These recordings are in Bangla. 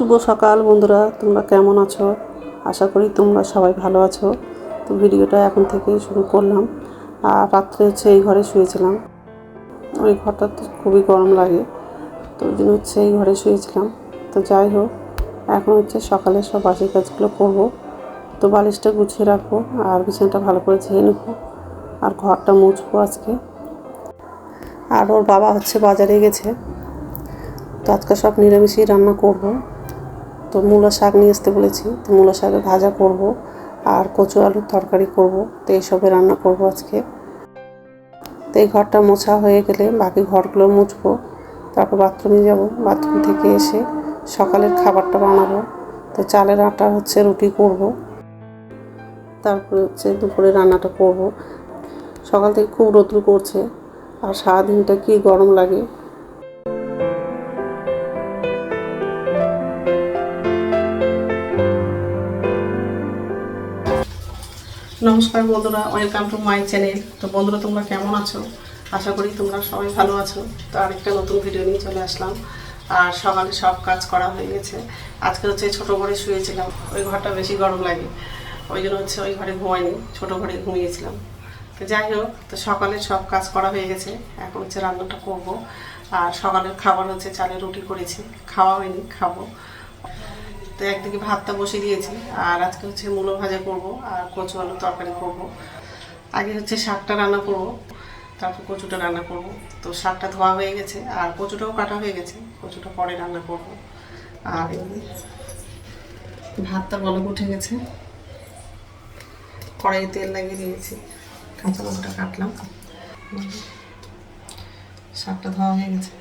শুভ সকাল বন্ধুরা, তোমরা কেমন আছো? আশা করি তোমরা সবাই ভালো আছো। তো ভিডিওটা এখন থেকেই শুরু করলাম। আর রাত্রে হচ্ছে এই ঘরে শুয়েছিলাম। ওই ঘরটা তো খুবই গরম লাগে, তো ওই জন্য হচ্ছে এই ঘরে শুয়েছিলাম। তো যাই হোক, এখন হচ্ছে সকালে সব বাসি কাজগুলো করব। তো বালিশটা গুছিয়ে রাখব আর বিছানাটা ভালো করে ঝেয়ে নেব। আর ঘরটা মুছবো আজকে। আর ওর বাবা হচ্ছে বাজারে গেছে। তো আজকে সব নিরামিষই রান্না করব। তো মূলো শাক নিয়ে আসতে বলেছি। তো মূলো শাকে ভাজা করব আর কচু আলুর তরকারি করব। তো এইসবে রান্না করব আজকে। তো এই ঘরটা মোছা হয়ে গেলে বাকি ঘরগুলো মুছবো। তারপর বাথরুমে যাব। বাথরুম থেকে এসে সকালের খাবারটা বানাবো। তো চালের আটা হচ্ছে রুটি করব। তারপরে হচ্ছে দুপুরে রান্নাটা করব। সকাল থেকে খুব রোদ্রু করছে। আর সারাদিনটা কি গরম লাগে নমস্কার বন্ধুরা ওয়েলকাম টু মাই চ্যানেল তো বন্ধুরা, তোমরা কেমন আছো? আশা করি তোমরা সবাই ভালো আছো। তো আরেকটা নতুন ভিডিও নিয়ে চলে আসলাম। আর সকালে সব কাজ করা হয়ে গেছে। আজকে হচ্ছে ছোটো ঘরে শুয়েছিলাম। ওই ঘরটা বেশি গরম লাগে। ওই জন্য হচ্ছে ওই ঘরে ঘুমাইনি, ছোটো ঘরে ঘুমিয়েছিলাম। তো যাই হোক, তো সকালে সব কাজ করা হয়ে গেছে। এখন হচ্ছে রান্নাটা করব। আর সকালের খাবার হচ্ছে চালের রুটি করেছি। খাওয়া হয়নি, খাব। তো একদিকে ভাতটা বসিয়ে দিয়েছি, আর আজকে হচ্ছে মূলো ভাজা করব আর কচু আলু তরকারি করব। আগে হচ্ছে শাকটা রান্না করব, তারপর কচুটা রান্না করব। তো শাকটা ধোয়া হয়ে গেছে, আর কচুটাও কাটা হয়ে গেছে, কচুটা পরে রান্না করব। আর ভাতটা বলক উঠে গেছে, কড়াইয়ে তেল লাগিয়ে দিয়েছি, কাঁচা লঙ্কা কাটলাম। শাকটা ধোয়া হয়ে গেছে।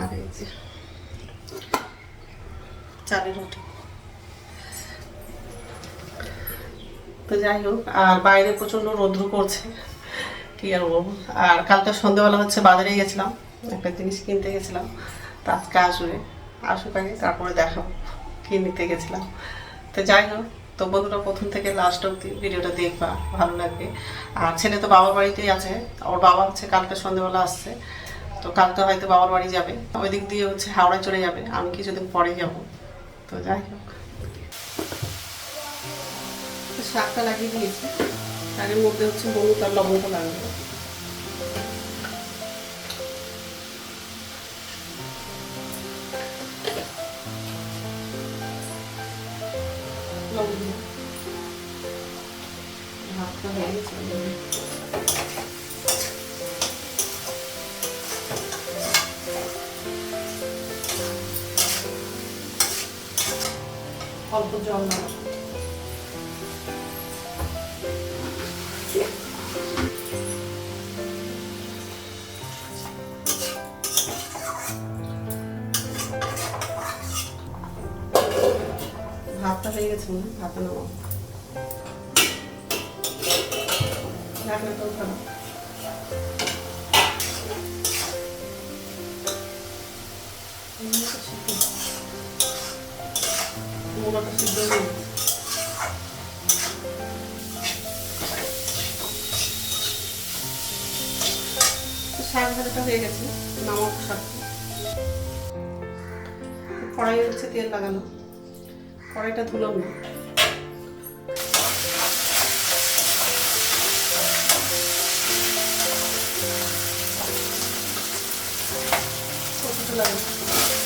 আর এই যে চালের রুটি তো যাই হোক, আর বাইরে প্রচণ্ড রৌদ্র করছে কি আর বলব? আর কালকে সন্ধ্যেবেলা হচ্ছে বাজারে গেছিলাম, একটা জিনিস কিনতে গেছিলাম তা আজকে আসবে আসুক আগে, তারপরে দেখাবো কি নিতে গেছিলাম। তো যাই হোক, তো বন্ধুরা, প্রথম থেকে লাস্ট অব্দি ভিডিওটা দেখবা, ভালো লাগবে। আর ছেলে তো বাবার বাড়িতেই আছে, ওর বাবা হচ্ছে কালকে সন্ধ্যেবেলা আসছে, তো কালকে হয়তো বাবার বাড়ি যাবে। ওই দিক দিয়ে হচ্ছে হাওড়ায় চলে যাবে, আমি কিছুদিন পরে যাব। তো যাই হোক। শাকটা লাগিয়ে দিয়েছি। শাকের মধ্যে হচ্ছে হলুদ আর লবঙ্গ লাগবে। ভাতটা হয়ে গেছে অল্প জল দেওয়া ভাতটা হয়ে গেছে না ভাতটা নেব ঢাকনা তো উঠানো মূলাটা সিদ্ধ হয়ে শাক হয়ে গেছে নামাবো শাক কড়াই হচ্ছে তেল লাগানো, কড়াইটা ধুলাম। না লাগে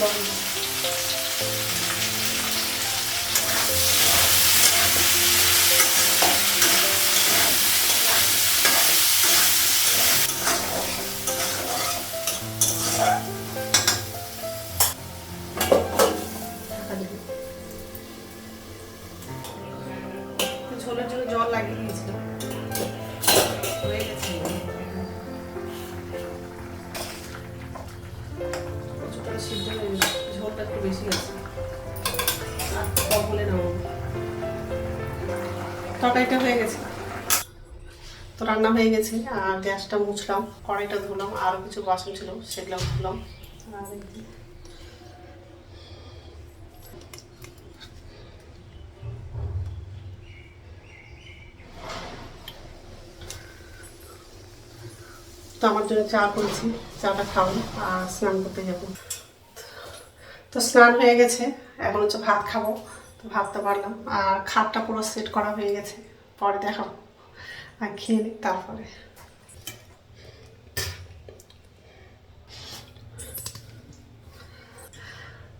লবণ জন্য জল লাগিয়ে দিয়েছিলাম। একটু বেশি আছে। কম নামাবো তরকারিটা হয়ে গেছে। তো রান্না হয়ে গেছে, আর গ্যাসটা মুছলাম, কড়াইটা ধুলাম, আরও কিছু বাসন ছিল, সেগুলো ধুলাম। তো আমার জন্য চা করেছি, চাটা খাব, আর স্নান করতে যাব। তো স্নান হয়ে গেছে, এখন হচ্ছে ভাত খাব। তো ভাবতে পারলাম, আর খাটটা পুরো সেট করা হয়ে গেছে, পরে দেখাবো। আর খেয়ে নিই তারপরে।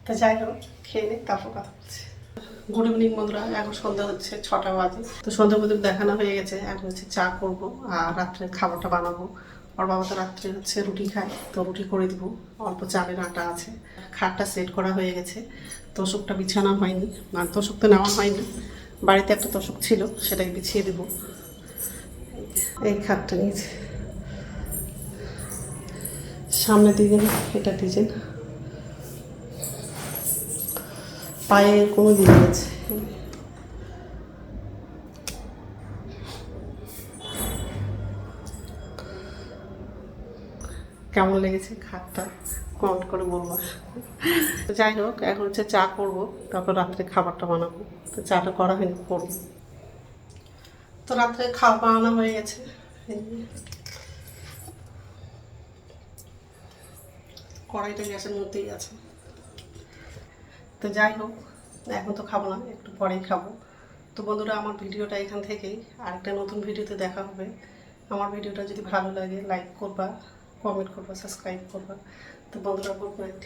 তো যাই হোক, খেয়ে নিই, তারপর কথা বলছি। গুড ইভিনিং বন্ধুরা, এখন সন্ধ্যা হচ্ছে ছটা বাজে। তো সন্ধ্যা প্রদীপ দেখানো হয়ে গেছে, এখন হচ্ছে চা করব, আর রাত্রে খাবারটা বানাবো। ওর বাবা তো রাত্রে হচ্ছে রুটি খায়, তো রুটি করে দিব। অল্প চালের আটা আছে। খাটটা সেট করা হয়ে গেছে। তোষকটা বিছানো হয়নি। আর তোষক তো নেওয়া হয়নি। বাড়িতে একটা তোষক ছিল, সেটাই বিছিয়ে দেবো। এই খাটটা নিয়েছে। সামনে ডিজাইন, এটা ডিজাইন। পায়ে কোনো ডিজাইন আছে কেমন লেগেছে খাটটা? কমেন্ট করে বলব। যাই হোক, এখন হচ্ছে চা করব, তারপর রাত্রে খাবারটা বানাবো। তো চাটা করা হয়নি, করব। তো রাত্রে খাওয়া বানানো হয়ে গেছে। কড়াইটা গ্যাসের মধ্যেই আছে। তো যাই হোক, এখন তো খাব না, একটু পরেই খাব। তো বন্ধুরা, আমার ভিডিওটা এখান থেকেই। আরেকটা নতুন ভিডিওতে দেখা হবে। আমার ভিডিওটা যদি ভালো লাগে লাইক করবা। কমেন্ট করবা সাবস্ক্রাইব করবা। তো বন্ধুরা গুড নাইট